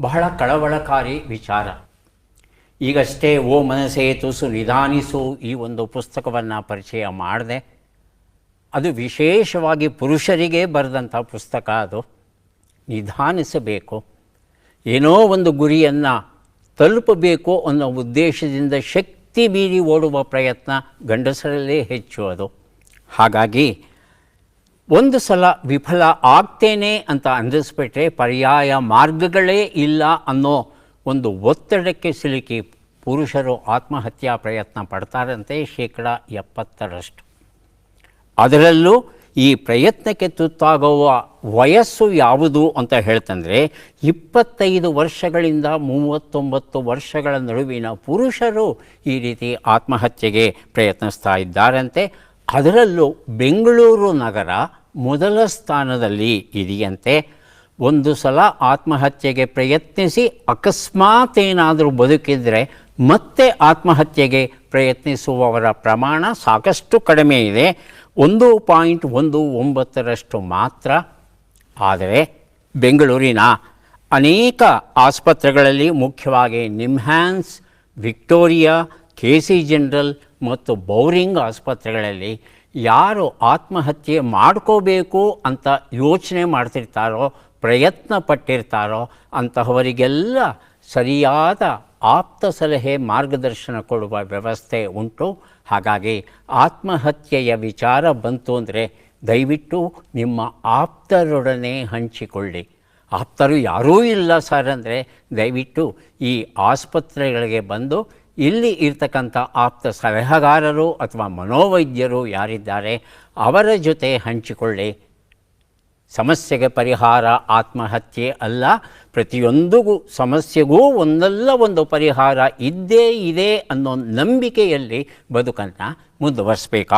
ಬಹಳ ಕಳವಳಕಾರಿ ವಿಚಾರ. ಈಗಷ್ಟೇ ಓ ಮನಸ್ಸೇ ತುಸು ನಿಧಾನಿಸು ಈ ಒಂದು ಪುಸ್ತಕವನ್ನು ಪರಿಚಯ ಮಾಡಿದೆ. ಅದು ವಿಶೇಷವಾಗಿ ಪುರುಷರಿಗೆ ಬರೆದಂಥ ಪುಸ್ತಕ ಅದು. ನಿಧಾನಿಸಬೇಕು. ಏನೋ ಒಂದು ಗುರಿಯನ್ನು ತಲುಪಬೇಕು ಅನ್ನೋ ಉದ್ದೇಶದಿಂದ ಶಕ್ತಿ ಮೀರಿ ಓಡುವ ಪ್ರಯತ್ನ ಗಂಡಸರಲ್ಲೇ ಹೆಚ್ಚು ಅದು. ಹಾಗಾಗಿ ಒಂದು ಸಲ ವಿಫಲ ಆಗ್ತೇನೆ ಅಂತ ಅಂದಿಸ್ಬಿಟ್ರೆ ಪರ್ಯಾಯ ಮಾರ್ಗಗಳೇ ಇಲ್ಲ ಅನ್ನೋ ಒಂದು ಒತ್ತಡಕ್ಕೆ ಸಿಲುಕಿ ಪುರುಷರು ಆತ್ಮಹತ್ಯಾ ಪ್ರಯತ್ನ ಪಡ್ತಾರಂತೆ ಶೇಕಡ ಎಪ್ಪತ್ತರಷ್ಟು. ಅದರಲ್ಲೂ ಈ ಪ್ರಯತ್ನಕ್ಕೆ ತುತ್ತಾಗುವ ವಯಸ್ಸು ಯಾವುದು ಅಂತ ಹೇಳ್ತಂದರೆ ಇಪ್ಪತ್ತೈದು ವರ್ಷಗಳಿಂದ ಮೂವತ್ತೊಂಬತ್ತು ವರ್ಷಗಳ ನಡುವಿನ ಪುರುಷರು ಈ ರೀತಿ ಆತ್ಮಹತ್ಯೆಗೆ ಪ್ರಯತ್ನಿಸ್ತಾ ಇದ್ದಾರಂತೆ. ಅದರಲ್ಲೂ ಬೆಂಗಳೂರು ನಗರ ಮೊದಲ ಸ್ಥಾನದಲ್ಲಿ ಇದೆಯಂತೆ ಒಂದು ಸಲ ಆತ್ಮಹತ್ಯೆಗೆ ಪ್ರಯತ್ನಿಸಿ ಅಕಸ್ಮಾತ್ ಏನಾದರೂ ಬದುಕಿದರೆ ಮತ್ತೆ ಆತ್ಮಹತ್ಯೆಗೆ ಪ್ರಯತ್ನಿಸುವವರ ಪ್ರಮಾಣ ಸಾಕಷ್ಟು ಕಡಿಮೆ ಇದೆ. ಒಂದು ಪಾಯಿಂಟ್ ಒಂದು ಒಂಬತ್ತರಷ್ಟು ಮಾತ್ರ. ಆದರೆ ಬೆಂಗಳೂರಿನ ಅನೇಕ ಆಸ್ಪತ್ರೆಗಳಲ್ಲಿ ಮುಖ್ಯವಾಗಿ NIMHANS Victoria, K C general ಮತ್ತು ಬೌರಿಂಗ್ ಆಸ್ಪತ್ರೆಗಳಲ್ಲಿ ಯಾರು ಆತ್ಮಹತ್ಯೆ ಮಾಡ್ಕೋಬೇಕು ಅಂತ ಯೋಚನೆ ಮಾಡ್ತಿರ್ತಾರೋ, ಪ್ರಯತ್ನ ಪಟ್ಟಿರ್ತಾರೋ, ಅಂತಹವರಿಗೆಲ್ಲ ಸರಿಯಾದ ಆಪ್ತ ಸಲಹೆ ಮಾರ್ಗದರ್ಶನ ಕೊಡುವ ವ್ಯವಸ್ಥೆ ಉಂಟು. ಹಾಗಾಗಿ ಆತ್ಮಹತ್ಯೆಯ ವಿಚಾರ ಬಂತು ಅಂದರೆ ದಯವಿಟ್ಟು ನಿಮ್ಮ ಆಪ್ತರೊಡನೆ ಹಂಚಿಕೊಳ್ಳಿ. ಆಪ್ತರು ಯಾರೂ ಇಲ್ಲ ಸರ್ ಅಂದರೆ ದಯವಿಟ್ಟು ಈ ಆಸ್ಪತ್ರೆಗಳಿಗೆ ಬಂದು ಇಲ್ಲಿ ಇರ್ತಕ್ಕಂಥ ಆಪ್ತ ಸಲಹೆಗಾರರು ಅಥವಾ ಮನೋವೈದ್ಯರು ಯಾರಿದ್ದಾರೆ, ಅವರ ಜೊತೆ ಹಂಚಿಕೊಳ್ಳಿ. ಸಮಸ್ಯೆಗೆ ಪರಿಹಾರ, ಆತ್ಮಹತ್ಯೆ ಅಲ್ಲ ಪ್ರತಿಯೊಂದಿಗೂ ಸಮಸ್ಯೆಗೂ ಒಂದಲ್ಲ ಒಂದು ಪರಿಹಾರ ಇದ್ದೇ ಇದೆ ಅನ್ನೋ ನಂಬಿಕೆಯಲ್ಲಿ ಬದುಕನ್ನು ಮುಂದುವರಿಸಬೇಕಾಗ್ತದೆ